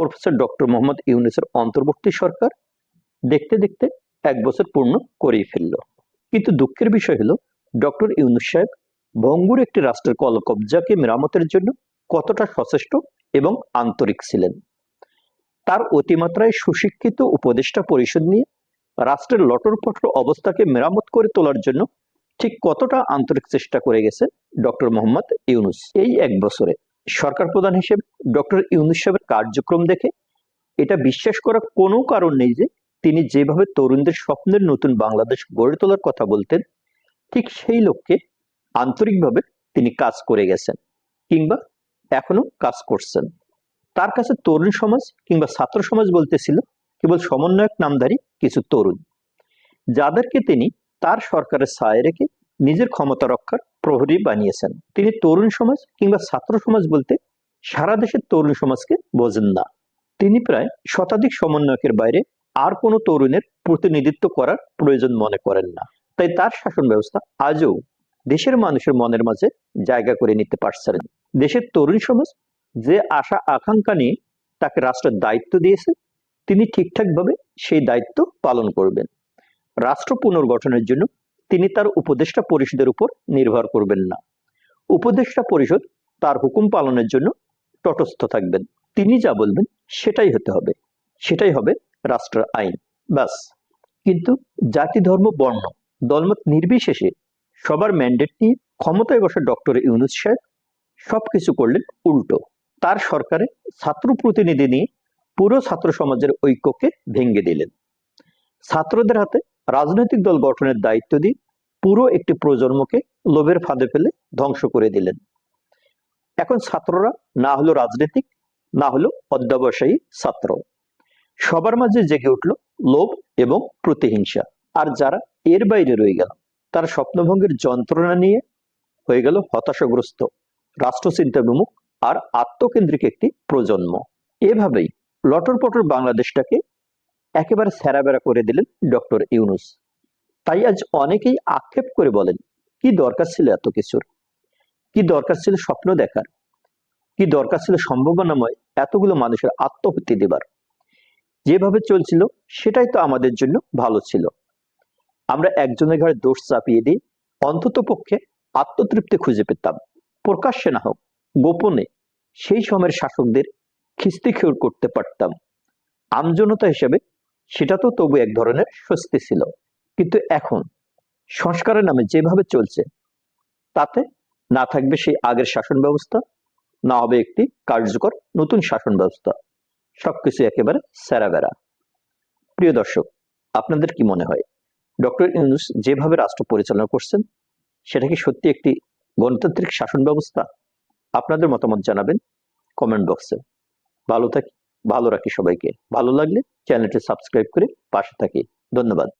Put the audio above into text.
Professor doctor Mohammad ইউনুসের অন্তর্বর্তী সরকার দেখতে দেখতে এক বছর পূর্ণ করেই ফেলল। কিন্তু দুঃখের বিষয় হলো, ডক্টর ইউনুস সাহেব ভঙ্গুর একটি রাষ্ট্রের কলকবজাকে মেরামতের জন্য কতটা সচেষ্ট এবং আন্তরিক ছিলেন। তার অতিমাত্রায় সুশিক্ষিত উপদেষ্টা পরিষদ নিয়ে রাষ্ট্রের লটরপটর অবস্থাকে মেরামত করে তোলার জন্য ঠিক কতটা আন্তরিক চেষ্টা করে গেছে ডক্টর মোহাম্মদ ইউনুস এই এক বছরে। সরকার প্রধান হিসেবে ডক্টর ইউনুস সাহেবের কার্যক্রম দেখে এটা বিশ্বাস করার কোনো কারণ নেই যে তিনি যেভাবে তরুণদের স্বপ্নের নতুন বাংলাদেশ গড়ে তোলার কথা বলতেন, ঠিক সেই লক্ষ্যে আন্তরিকভাবে তিনি কাজ করে গেছেন কিংবা এখনও কাজ করছেন। তার কাছে তরুণ সমাজ কিংবা ছাত্র সমাজ বলতেছিল কেবল সমন্বয়ক নামধারী কিছু তরুণ। যাদেরকে তিনি তার সরকারের ছায় রেখে নিজের ক্ষমতা রক্ষার প্রহরী বানিয়েছেন। তিনি তরুণ সমাজ কিংবা ছাত্র সমাজ বলতে সারা দেশের তরুণ সমাজকে বোঝেন না। তিনি প্রায় শতাধিক সমন্বয়কের বাইরে আর কোনো তরুণের প্রতিনিধিত্ব করার প্রয়োজন মনে করেন না। তাই তার শাসন ব্যবস্থা আজও দেশের মানুষের মনের মাঝে জায়গা করে নিতে পারছেন। দেশের তরুণ সমাজ যে আশা আকাঙ্ক্ষা নিয়ে তাকে রাষ্ট্রের দায়িত্ব দিয়েছে, তিনি ঠিকঠাকভাবে সেই দায়িত্ব পালন করবেন। রাষ্ট্র পুনর্গঠনের জন্য তিনি তার উপদেষ্টা পরিষদের উপর নির্ভর করবেন না। উপদেষ্টা পরিষদ তার হুকুম পালনের জন্য তটস্থ থাকবেন। তিনি যা বলবেন সেটাই হতে হবে। সেটাই হবে রাষ্ট্রের আইন। ব্যাস। কিন্তু জাতি, ধর্ম, বর্ণ, দলমত নির্বিশেষে সবার ম্যান্ডেট নিয়ে ক্ষমতায় বসে ডক্টর ইউনুস সাহেব সবকিছু করলেন উল্টো। তার সরকারে ছাত্র প্রতিনিধি নিয়ে পুরো ছাত্র সমাজের ঐক্যকে ভেঙে দিলেন। ছাত্রদের হাতে রাজনৈতিক দল গঠনের দায়িত্ব দিয়ে পুরো একটি প্রজন্মকে লোভের ফাঁদে ফেলে ধ্বংস করে দিলেন। এখন ছাত্ররা না হলো রাজনৈতিক, না হলো অধ্যবসায়ী ছাত্র। সবার মাঝে জেগে উঠল লোভ এবং প্রতিহিংসা। আর যারা এর বাইরে রয়ে গেল, তার স্বপ্নভঙ্গের যন্ত্রণা নিয়ে হয়ে গেল হতাশাগ্রস্ত। রাষ্ট্রচিন্তা বিমুখ আর আত্মকেন্দ্রিক একটি প্রজন্ম। এভাবেই লটর পটর বাংলাদেশটাকে একেবারে স্যারাবেরা করে দিলেন ডক্টর ইউনুস। তাই আজ অনেকেই আক্ষেপ করে বলেন, কি দরকার ছিল এত কিছুর? কি দরকার ছিল স্বপ্ন দেখার? কি দরকার ছিল সম্ভাবনাময় এতগুলো মানুষের আত্মহত্যা দেবার? যেভাবে চলছিল, সেটাই তো আমাদের জন্য ভালো ছিল। আমরা একজনের ঘরে দোষ চাপিয়ে দিই অন্তত পক্ষে আত্মতৃপ্তি খুঁজে পেতাম। প্রকাশ্যে না হোক, গোপনে সেই সময়ের শাসকদের খিস্তি খেউর করতে পারতাম। আমজনতা হিসেবে সেটা তো তবু এক ধরনের স্বস্তি ছিল। কিন্তু এখন সংস্কারের নামে যেভাবে চলছে, তাতে না থাকবে সেই আগের শাসন ব্যবস্থা না হবে একটি কার্যকর নতুন শাসন ব্যবস্থা সবকিছু একেবারে স্যারাবেরা প্রিয় দর্শক, আপনাদের কি মনে হয়? ডক্টর ইউনুস যেভাবে রাষ্ট্র পরিচালনা করছেন, সেটা কি সত্যি একটি গণতান্ত্রিক শাসন ব্যবস্থা আপনাদের মতামত জানাবেন কমেন্ট বক্সে। ভালো থাকি। ভালো রাখি সবাইকে। ভালো লাগলে চ্যানেলটি সাবস্ক্রাইব করে পাশে থাকি। ধন্যবাদ।